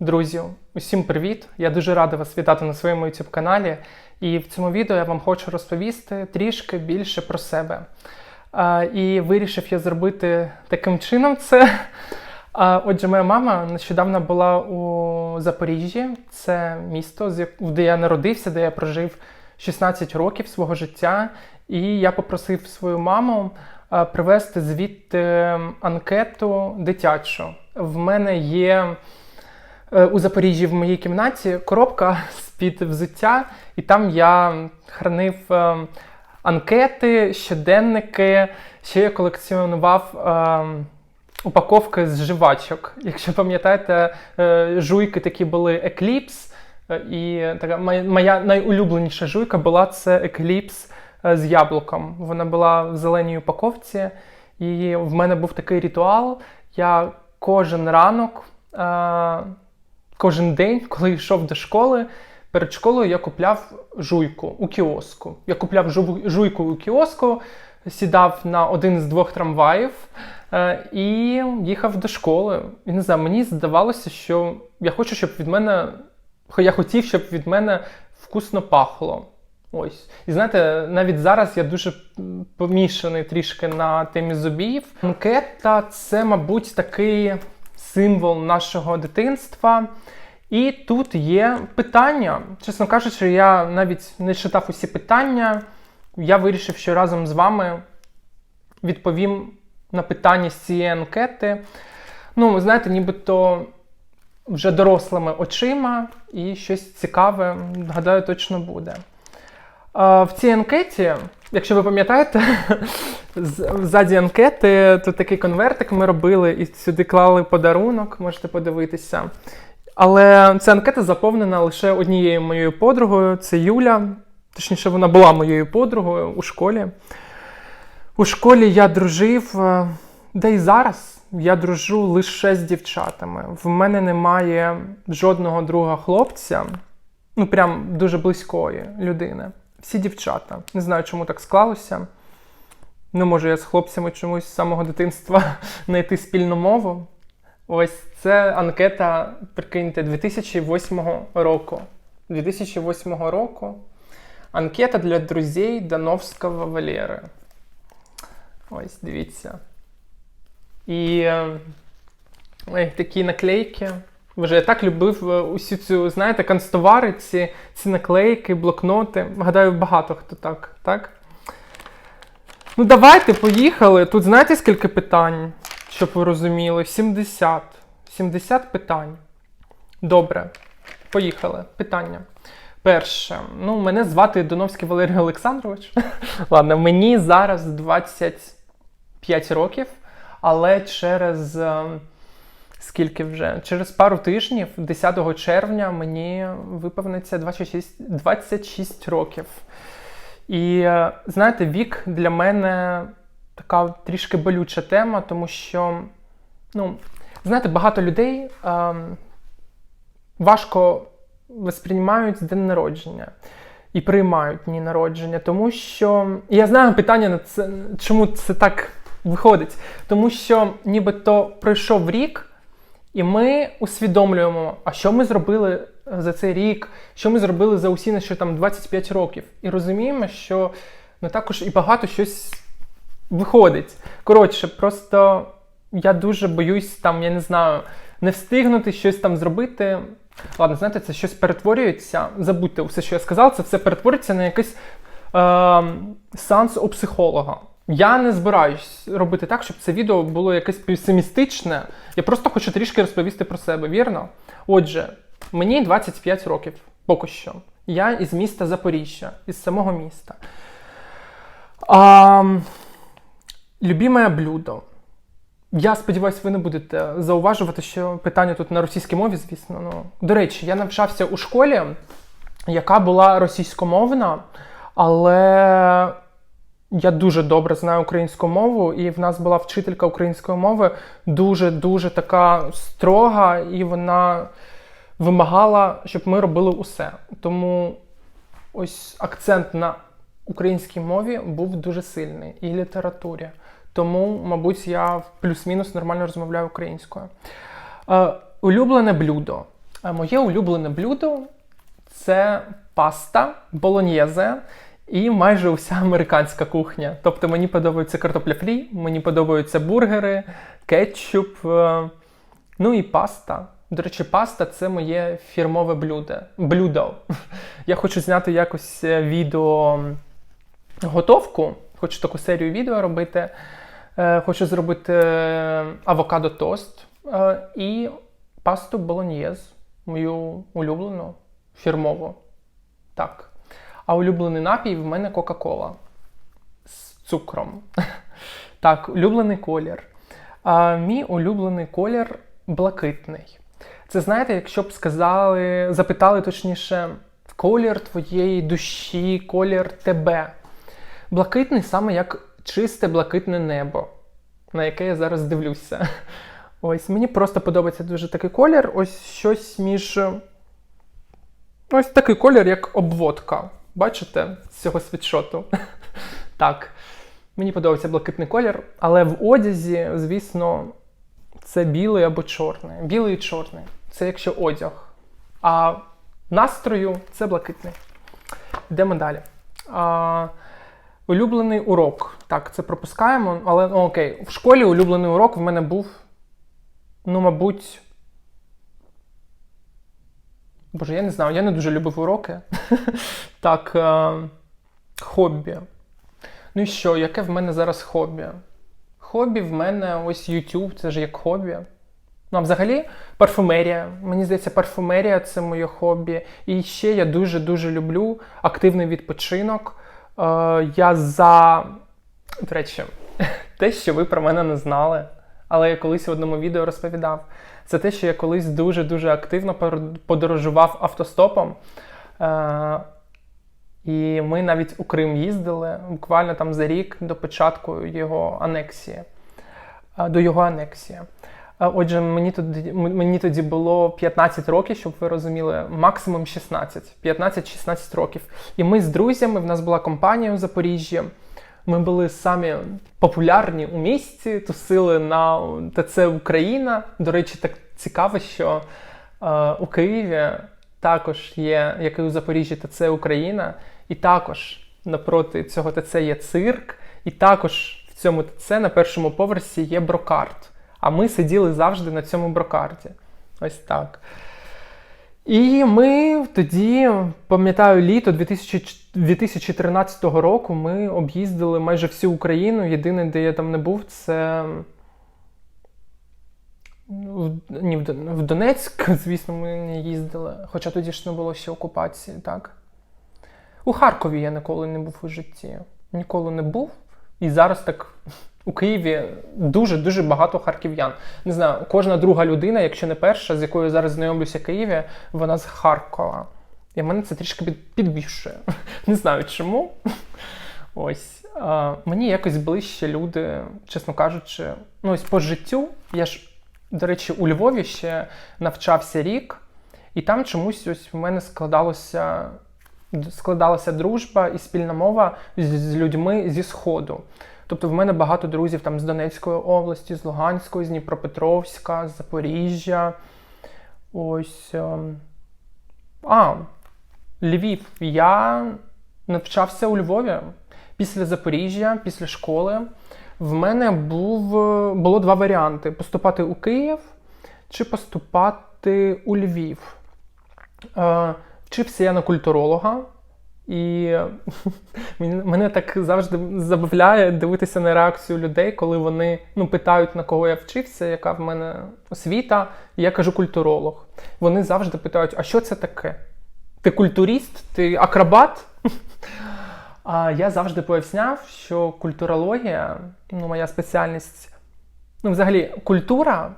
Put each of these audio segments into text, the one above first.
Друзі, усім привіт! Я дуже радий вас вітати на своєму YouTube каналі. І в цьому відео я вам хочу розповісти трішки більше про себе. І вирішив я зробити таким чином це. Отже, моя мама нещодавно була у Запоріжжі, це місто, де я народився, де я прожив 16 років свого життя. І я попросив свою маму привезти звідти анкету дитячу. В мене є у Запоріжжі в моїй кімнаті коробка з-під взуття, і там я хранив е, анкети, щоденники, ще я колекціонував е, упаковки з жвачок. Якщо пам'ятаєте, е, жуйки такі були Eclipse, е, і така моя, найулюбленіша жуйка була це Eclipse е, з яблуком. Вона була в зеленій упаковці, і в мене був такий ритуал. Я кожен ранок. Кожен день, коли йшов до школи, перед школою я купляв жуйку у кіоску. Я купляв жуйку у кіоску, сідав на один з двох трамваїв е, і їхав до школи. І не знаю, мені здавалося, що я хочу, щоб від мене, я хотів, щоб від мене вкусно пахло. Ось. І знаєте, навіть зараз я дуже помішаний трішки на темі зубів. Анкета це, мабуть, такий символ нашого дитинства. І тут є питання. Чесно кажучи, я навіть не читав усі питання. Я вирішив, що разом з вами відповім на питання з цієї анкети. Ну, ви знаєте, нібито вже дорослими очима, і щось цікаве, гадаю, точно буде. В цій анкеті, якщо ви пам'ятаєте, ззаді анкети тут такий конвертик ми робили і сюди клали подарунок, можете подивитися. Але ця анкета заповнена лише однією моєю подругою, це Юля. Точніше, вона була моєю подругою у школі. У школі я дружив, е, де і зараз я дружу лише з дівчатами. В мене немає жодного друга хлопця, ну прям дуже близької людини. Всі дівчата. Не знаю, чому так склалося. Не можу я з хлопцями чомусь з самого дитинства знайти спільну мову. Ось це анкета, прикиньте, 2008 року. 2008 року. Анкета для друзей Дановського Валери. Ось, дивіться. І е, ой, такі наклейки. Боже, я так любив е, усю цю, знаєте, канцтовари, ці, ці наклейки, блокноти. Гадаю, багато хто так, так? Ну, давайте, поїхали. Тут знаєте, скільки питань, щоб ви розуміли? 70. 70 питань. Добре, поїхали. Питання. Перше. Ну, мене звати Доновський Валерій Олександрович. Ладно, мені зараз 25 років, але через. Е, Скільки вже? Через пару тижнів, 10 червня, мені виповниться 26, 26 років. І е, знаєте, вік для мене така трішки болюча тема, тому що, ну, знаєте, багато людей ем, важко восприймають день народження і приймають дні народження, тому що я знаю питання на це, чому це так виходить. Тому що нібито пройшов рік, і ми усвідомлюємо, а що ми зробили за цей рік, що ми зробили за усі наші там 25 років. І розуміємо, що не також і багато щось виходить. Коротше, просто я дуже боюсь там, я не знаю, не встигнути щось там зробити. Ладно, знаєте, це щось перетворюється. Забудьте все, що я сказав, це все перетворюється на якийсь е, сеанс у психолога. Я не збираюсь робити так, щоб це відео було якесь песимістичне. Я просто хочу трішки розповісти про себе, вірно? Отже, мені 25 років поки що. Я із міста Запоріжжя, із самого міста. А, любіме блюдо. Я сподіваюся, ви не будете зауважувати, що питання тут на російській мові, звісно. Ну, до речі, я навчався у школі, яка була російськомовна, але я дуже добре знаю українську мову, і в нас була вчителька української мови дуже-дуже така строга, і вона вимагала, щоб ми робили усе. Тому ось акцент на українській мові був дуже сильний і літературі. Тому, мабуть, я плюс-мінус нормально розмовляю українською. Е, улюблене блюдо. Е, Моє улюблене блюдо це паста болоньєзе і майже вся американська кухня. Тобто мені подобаються картопля фрі, мені подобаються бургери, кетчуп, е, ну і паста. До речі, паста це моє фірмове блюдо. блюдо. Я хочу зняти якось е, відео готовку, хочу таку серію відео робити. Е, Хочу зробити авокадо тост і пасту болоньєз, мою улюблену фірмову. Так. А улюблений напій в мене Кока-Кола з цукром. Так, улюблений колір. А, мій улюблений колір блакитний. Це знаєте, якщо б сказали, запитали точніше, колір твоєї душі, колір тебе. Блакитний саме як чисте блакитне небо, на яке я зараз дивлюся. Ось мені просто подобається дуже такий колір. Ось щось між. Ось такий колір, як обводка. Бачите, з цього світшоту. Так. Мені подобається блакитний колір, але в одязі, звісно, це білий або чорний. Білий і чорний. Це якщо одяг. А настрою це блакитний. Йдемо далі. А, улюблений урок. Так, це пропускаємо, але ну, окей. В школі улюблений урок в мене був, ну, мабуть. Боже, я не знаю, я не дуже любив уроки. так, е, хобі. Ну і що, яке в мене зараз хобі? Хобі в мене ось YouTube, це ж як хобі. Ну, а взагалі, парфумерія. Мені здається, парфумерія це моє хобі. І ще я дуже-дуже люблю активний відпочинок. Е, я за. До речі, те, що ви про мене не знали, але я колись в одному відео розповідав. Це те, що я колись дуже-дуже активно подорожував автостопом. Е, і ми навіть у Крим їздили буквально там за рік до початку його анексії, до його анексії. Отже, мені тоді мені тоді було 15 років, щоб ви розуміли, максимум 16, 15-16 років. І ми з друзями, в нас була компанія у Запоріжжі. Ми були самі популярні у місті, тусили на ТЦ Україна. До речі, так цікаво, що е, у Києві також є, як і у Запоріжжі, ТЦ Україна. І також напроти цього ТЦ є цирк, і також в цьому ТЦ на першому поверсі є брокарт. А ми сиділи завжди на цьому брокарті. Ось так. І ми тоді, пам'ятаю, літо 2013 року ми об'їздили майже всю Україну. Єдине, де я там не був, це. Ні, в Донецьк, звісно, ми не їздили. Хоча тоді ж не було ще окупації, так? У Харкові я ніколи не був у житті. Ніколи не був. І зараз так у Києві дуже-дуже багато харків'ян. Не знаю, кожна друга людина, якщо не перша, з якою зараз знайомлюся в Києві, вона з Харкова. І мене це трішки підбільшує. Не знаю чому. Ось. А, Мені якось ближче люди, чесно кажучи, ну ось по життю. Я ж, до речі, у Львові ще навчався рік, і там чомусь ось в мене складалося складалася дружба і спільна мова з людьми зі Сходу. Тобто в мене багато друзів там з Донецької області, з Луганської, з Дніпропетровська, з Запоріжжя. Ось. Ем, а, Львів. Я навчався у Львові після Запоріжжя, після школи. В мене був, було два варіанти: поступати у Київ чи поступати у Львів. Е, Вчився я на культуролога, і мене так завжди забавляє дивитися на реакцію людей, коли вони ну, питають, на кого я вчився, яка в мене освіта, і я кажу культуролог. Вони завжди питають, а що це таке? Ти культуріст, ти акробат? А я завжди поясняв, що культурологія, ну, моя спеціальність, ну, взагалі, культура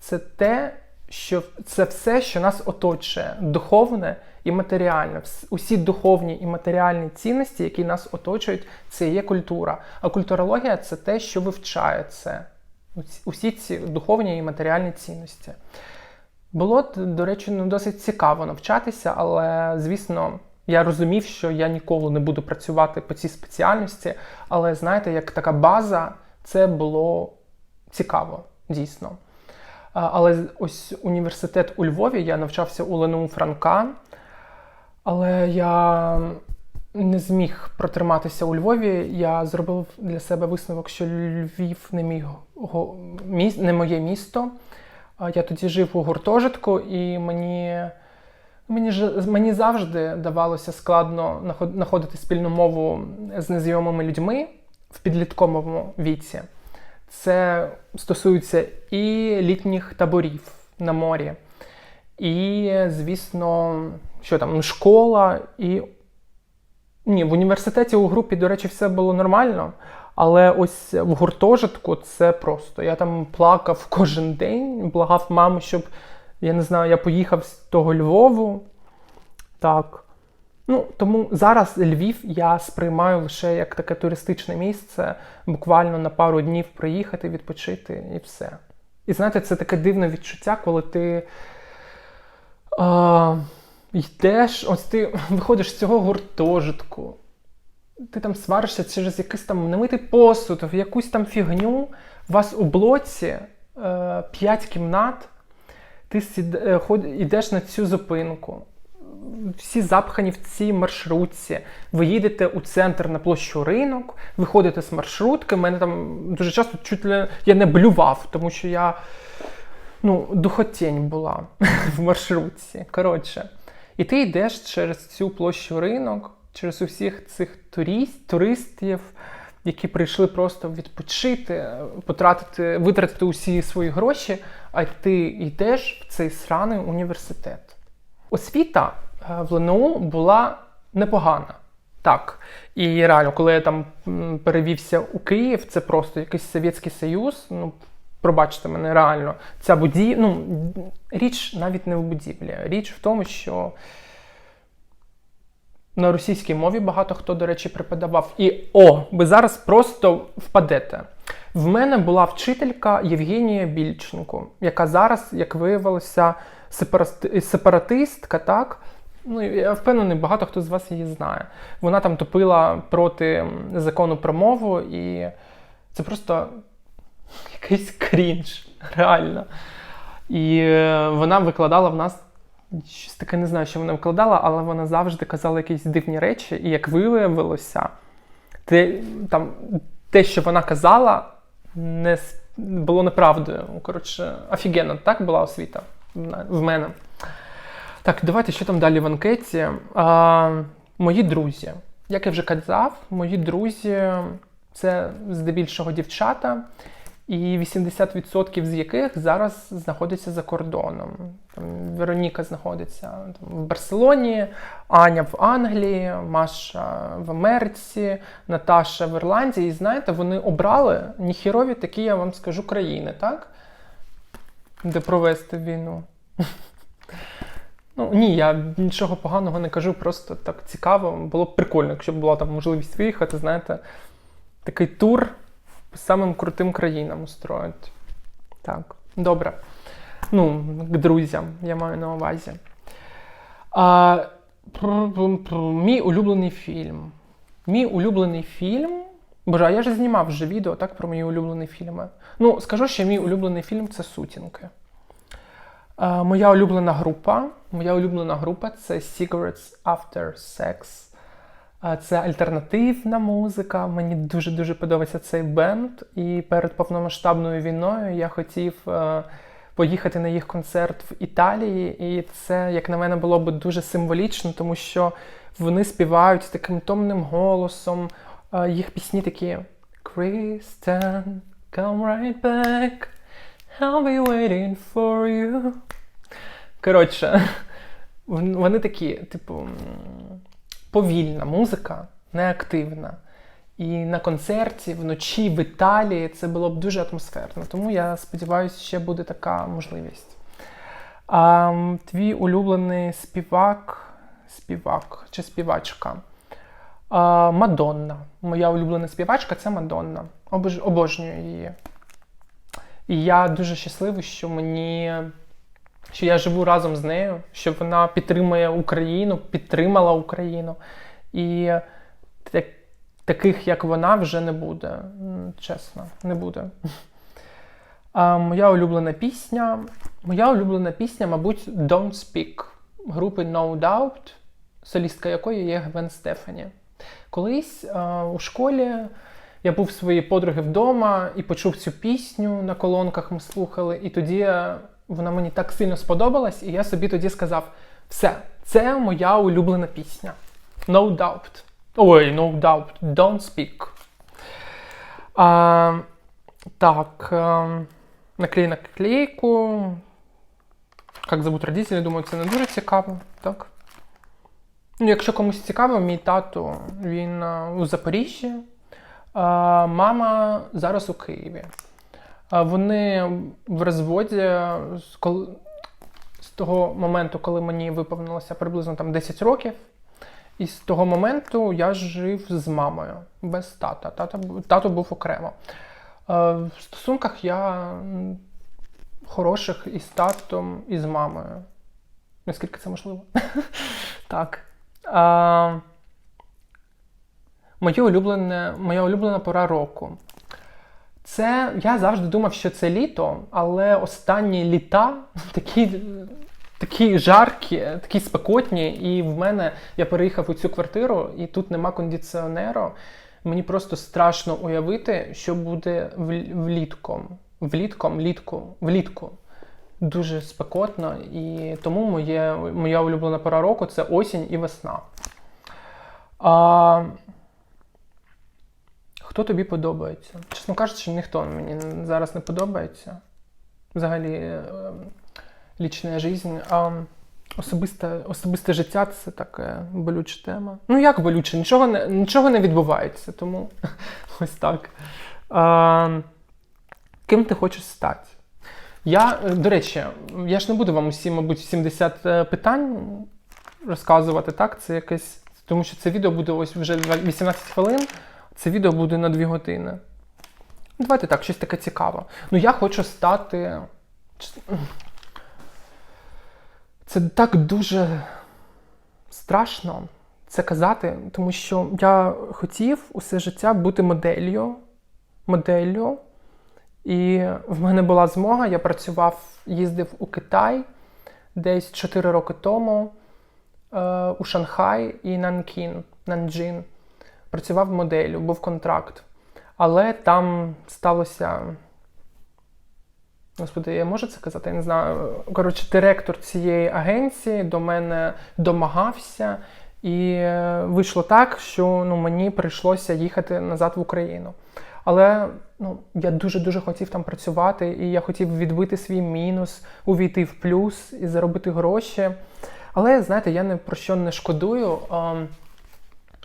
це те, що це все, що нас оточує, духовне і матеріальне. Усі духовні і матеріальні цінності, які нас оточують, це є культура. А культурологія це те, що вивчає це. Усі ці духовні і матеріальні цінності. Було, до речі, ну, досить цікаво навчатися, але, звісно, я розумів, що я ніколи не буду працювати по цій спеціальності. Але, знаєте, як така база, це було цікаво, дійсно. Але ось університет у Львові, я навчався у ЛНУ Франка, але я не зміг протриматися у Львові. Я зробив для себе висновок, що Львів не, мій, не моє місто. Я тоді жив у гуртожитку, і мені, мені, ж- мені завжди давалося складно знаходити спільну мову з незнайомими людьми в підлітковому віці. Це стосується і літніх таборів на морі, і, звісно, що там, школа, і. Ні, в університеті у групі, до речі, все було нормально. Але ось в гуртожитку це просто. Я там плакав кожен день, благав маму, щоб, я не знаю, я поїхав з того Львову. Так. Ну, тому зараз Львів я сприймаю лише як таке туристичне місце, буквально на пару днів приїхати, відпочити і все. І знаєте, це таке дивне відчуття, коли ти а, йдеш, ось ти виходиш з цього гуртожитку, ти там сваришся через якийсь там немитий посуд, в якусь там фігню. У вас у блоці е, 5 кімнат, ти сід, е, ход, йдеш на цю зупинку. Всі запхані в цій маршрутці. Ви їдете у центр на площу ринок, виходите з маршрутки. У мене там дуже часто чуть ли я не блював, тому що я ну, духотень була в маршрутці. Коротше. І ти йдеш через цю площу ринок, через усіх цих турист, туристів, які прийшли просто відпочити, потратити, витратити усі свої гроші, а ти йдеш в цей сраний університет. Освіта е, в ЛНУ була непогана. Так. І реально, коли я там перевівся у Київ, це просто якийсь Совєтський Союз. Ну, пробачте мене, реально. Ця будівля. Ну, річ навіть не в будівлі. Річ в тому, що на російській мові багато хто, до речі, преподавав. І о, ви зараз просто впадете. В мене була вчителька Євгенія Більченко, яка зараз, як виявилося, сепаратистка, так? Ну, я впевнений, багато хто з вас її знає. Вона там топила проти закону про мову, і це просто якийсь крінж, реально. І е, вона викладала в нас щось таке, не знаю, що вона викладала, але вона завжди казала якісь дивні речі, і як виявилося, те, там, те, що вона казала, не було неправдою. Коротше, офігенно, так була освіта в мене. Так, давайте що там далі в анкеті. А, мої друзі. Як я вже казав, мої друзі це здебільшого дівчата, і 80% з яких зараз знаходяться за кордоном. Там Вероніка знаходиться там, в Барселоні, Аня в Англії, Маша в Америці, Наташа в Ірландії. І знаєте, вони обрали ніхірові такі, я вам скажу, країни, так? Де провести війну. Ну ні, я нічого поганого не кажу, просто так цікаво. Було б прикольно, якщо б була там можливість виїхати, знаєте, такий тур самим крутим країнам устроїти. Так, добре. Ну, к друзям, я маю на увазі. А, мій улюблений фільм. Мій улюблений фільм. Боже, а я ж знімав вже відео так, про мої улюблені фільми. Ну, скажу, що мій улюблений фільм це Сутінки. Моя улюблена група. Моя улюблена група це Cigarettes After Sex. Це альтернативна музика. Мені дуже-дуже подобається цей бенд. І перед повномасштабною війною я хотів е, поїхати на їх концерт в Італії. І це, як на мене, було б дуже символічно, тому що вони співають таким томним голосом. Е, Їх пісні такі Kristen, come right back. I'll be waiting for you. Коротше, вони такі, типу, повільна музика, неактивна. І на концерті вночі в Італії це було б дуже атмосферно. Тому я сподіваюся, ще буде така можливість. А, твій улюблений співак, співак чи співачка. А, Мадонна. Моя улюблена співачка це Мадонна. Обож, обожнюю її. І я дуже щасливий, що мені що я живу разом з нею, що вона підтримує Україну, підтримала Україну. І так, таких, як вона, вже не буде. Чесно, не буде. А, моя улюблена пісня. Моя улюблена пісня, мабуть, Don't Speak групи No Doubt, солістка якої є Гвен Стефані. Колись а, у школі я був в своїй подруги вдома і почув цю пісню на колонках. Ми слухали, і тоді вона мені так сильно сподобалась, і я собі тоді сказав: все, це моя улюблена пісня. No doubt. Ой, no doubt. Don't speak. А, так. А, наклей наклейку. Як зовут родителі, думаю, це не дуже цікаво, так? Ну, якщо комусь цікаво, мій тато він у Запоріжжі, а мама зараз у Києві. Вони в розводі з, коли, з того моменту, коли мені виповнилося приблизно там 10 років. І з того моменту я жив з мамою без тата. Тато, тато був окремо. Е, В стосунках я хороших і з татом, і з мамою. Наскільки це можливо? так. Моє улюблене, моя улюблена пора року. Це я завжди думав, що це літо, але останні літа такі, такі жаркі, такі спекотні. І в мене я переїхав у цю квартиру, і тут нема кондиціонеру. Мені просто страшно уявити, що буде влітком. Влітком, влітку, влітку. Дуже спекотно, і тому моє, моя улюблена пора року це осінь і весна. А, Хто тобі подобається? Чесно кажучи, ніхто мені зараз не подобається. Взагалі, е, лічна життя. Особисте, особисте життя це така болюча тема. Ну, як болюче? Нічого не, нічого не відбувається, тому ось так. А, ким ти хочеш стати? Я, до речі, я ж не буду вам усі, мабуть, 70 е, питань розказувати, так? Це якесь. Тому що це відео буде ось вже 18 хвилин. Це відео буде на 2 години. Давайте так, щось таке цікаве. Ну, я хочу стати. Це так дуже страшно це казати, тому що я хотів усе життя бути моделлю. Моделлю. І в мене була змога, я працював, їздив у Китай десь 4 роки тому е, у Шанхай і Нанкін, Нанджин. Працював моделлю, був контракт. Але там сталося. Господи, я можу це казати? Я не знаю. Коротше, директор цієї агенції до мене домагався, і е, вийшло так, що ну, мені прийшлося їхати назад в Україну. Але ну, я дуже-дуже хотів там працювати, і я хотів відбити свій мінус, увійти в плюс і заробити гроші. Але знаєте, я не про що не шкодую.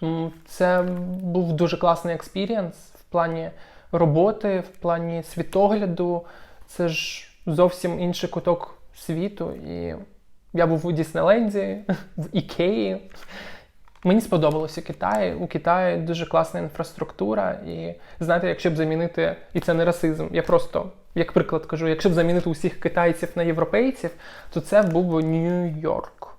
М, Це був дуже класний експірієнс в плані роботи, в плані світогляду. Це ж зовсім інший куток світу. І я був у Діснейленді, в Ікеї. Мені сподобалося Китай. У Китаї дуже класна інфраструктура. І знаєте, якщо б замінити, і це не расизм, я просто як приклад кажу, якщо б замінити усіх китайців на європейців, то це був би Нью-Йорк.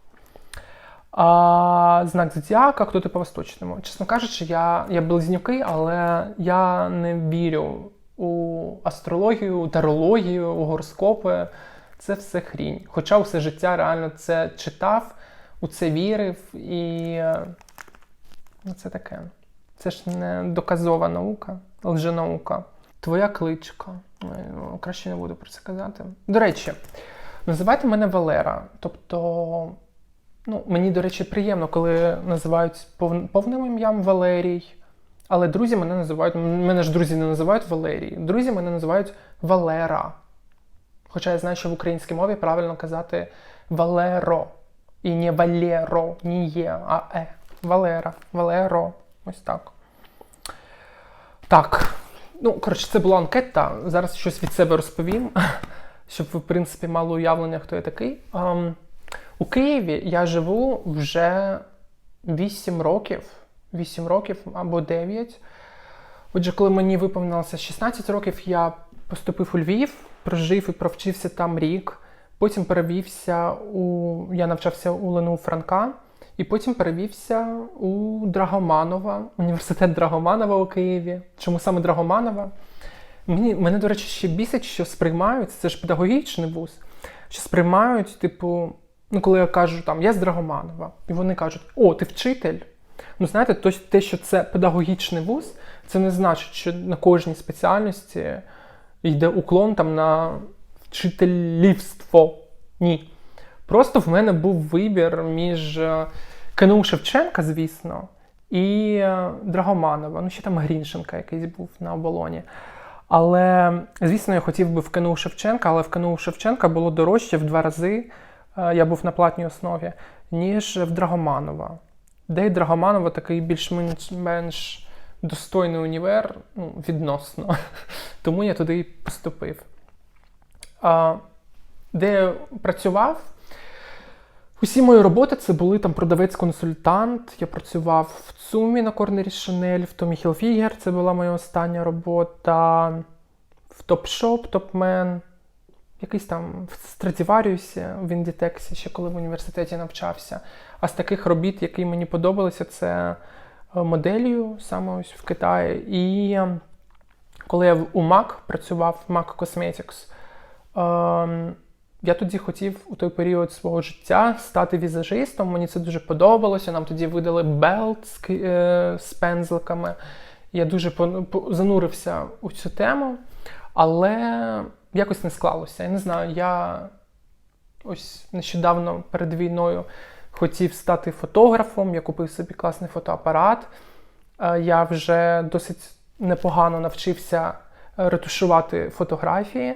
А знак зодіака, хто ти по восточному. Чесно кажучи, я, я близнюки, але я не вірю у астрологію, тарологію, у гороскопи. Це все хрінь. Хоча все життя реально це читав, у це вірив, і ну, це таке. Це ж не доказова наука, лженаука. Твоя кличка. Ну, Краще не буду про це казати. До речі, називайте мене Валера. Тобто, ну, мені, до речі, приємно, коли називають пов- повним ім'ям Валерій. Але друзі мене називають, мене ж друзі не називають Валерій. Друзі мене називають Валера. Хоча я знаю, що в українській мові правильно казати Валеро. І не Валеро, не є, а е. Валера, Валеро. Ось так. Так. Ну, коротше, це була анкета. Зараз щось від себе розповім, щоб ви, в принципі, мали уявлення, хто я такий. У Києві я живу вже 8 років. 8 років або 9. Отже, коли мені виповнилося 16 років, я поступив у Львів, прожив і провчився там рік. Потім перевівся у. Я навчався у Лену Франка, і потім перевівся у Драгоманова, університет Драгоманова у Києві. Чому саме Драгоманова? Мені, мене, до речі, ще бісить, що сприймають, це ж педагогічний вуз, що сприймають, типу, ну, коли я кажу, там, я з Драгоманова, і вони кажуть, о, ти вчитель. Ну, знаєте, то, те, що це педагогічний вуз, це не значить, що на кожній спеціальності йде уклон там на вчителівство. Ні. Просто в мене був вибір між е, КНУ Шевченка, звісно, і е, Драгоманова. Ну, ще там Гріншенка якийсь був на оболоні. Але, звісно, я хотів би в КНУ Шевченка, але в КНУ Шевченка було дорожче в два рази. Е, Я був на платній основі, ніж в Драгоманова. Де Драгоманова такий більш-менш менш достойний універ, ну, відносно. Тому я туди і поступив. А, де я працював, усі мої роботи це були там продавець-консультант. Я працював в ЦУМі на Корнері Шанель, в Томі Хілфігер, це була моя остання робота, в Топшоп, Топмен, якийсь там в Страдіваріусі, в Індітексі, ще коли в університеті навчався. А з таких робіт, які мені подобалися, це е, моделью саме ось в Китаї. І е, коли я у MAC працював, MAC Cosmetics, ем, я тоді хотів у той період свого життя стати візажистом. Мені це дуже подобалося. Нам тоді видали белт з, е, з пензликами. Я дуже занурився у цю тему, але якось не склалося. Я не знаю, я ось нещодавно перед війною хотів стати фотографом, я купив собі класний фотоапарат. Е, Я вже досить непогано навчився е, ретушувати фотографії.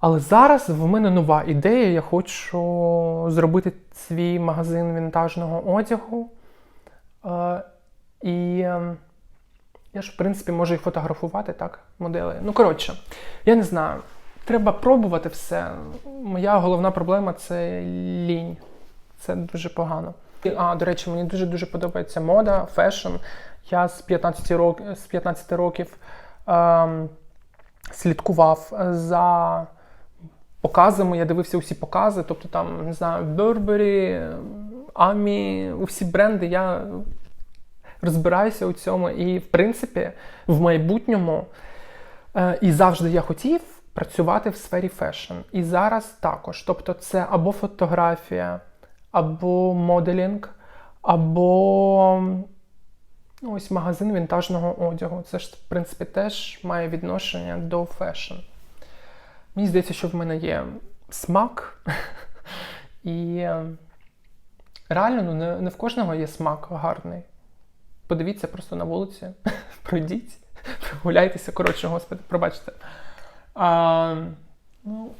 Але зараз в мене нова ідея. Я хочу зробити свій магазин вінтажного одягу. Е, І е, я ж, в принципі, можу і фотографувати так, модели. Ну, коротше, я не знаю. Треба пробувати все. Моя головна проблема це лінь. Це дуже погано. А, до речі, мені дуже-дуже подобається мода, фешн. Я з 15 років, з 15 років ем, слідкував за показами, я дивився усі покази, тобто там, не знаю, Burberry, Амі, усі бренди, я розбираюся у цьому. І, в принципі, в майбутньому е, і завжди я хотів працювати в сфері фешн. І зараз також. Тобто, це або фотографія, або моделінг, або ну, ось магазин вінтажного одягу. Це ж, в принципі, теж має відношення до фешн. Мені здається, що в мене є смак. І е, реально ну, не, не в кожного є смак гарний. Подивіться просто на вулиці, пройдіть, прогуляйтеся, коротше, господи, пробачте. А, ну,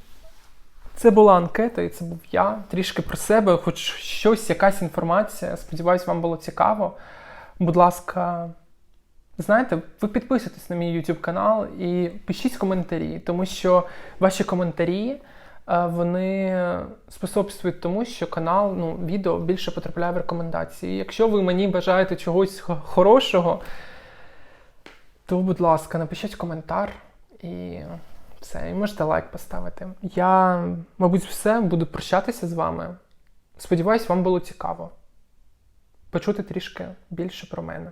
це була анкета, і це був я. Трішки про себе, хоч щось, якась інформація. Сподіваюсь, вам було цікаво. Будь ласка, знаєте, ви підписуйтесь на мій YouTube канал і пишіть коментарі, тому що ваші коментарі вони способствують тому, що канал, ну, відео більше потрапляє в рекомендації. Якщо ви мені бажаєте чогось хорошого, то, будь ласка, напишіть коментар і все, і можете лайк поставити. Я, мабуть, все буду прощатися з вами. Сподіваюсь, вам було цікаво почути трішки більше про мене.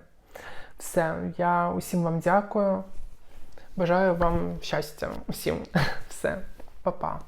Все, я усім вам дякую. Бажаю вам щастя, усім. Все, па-па.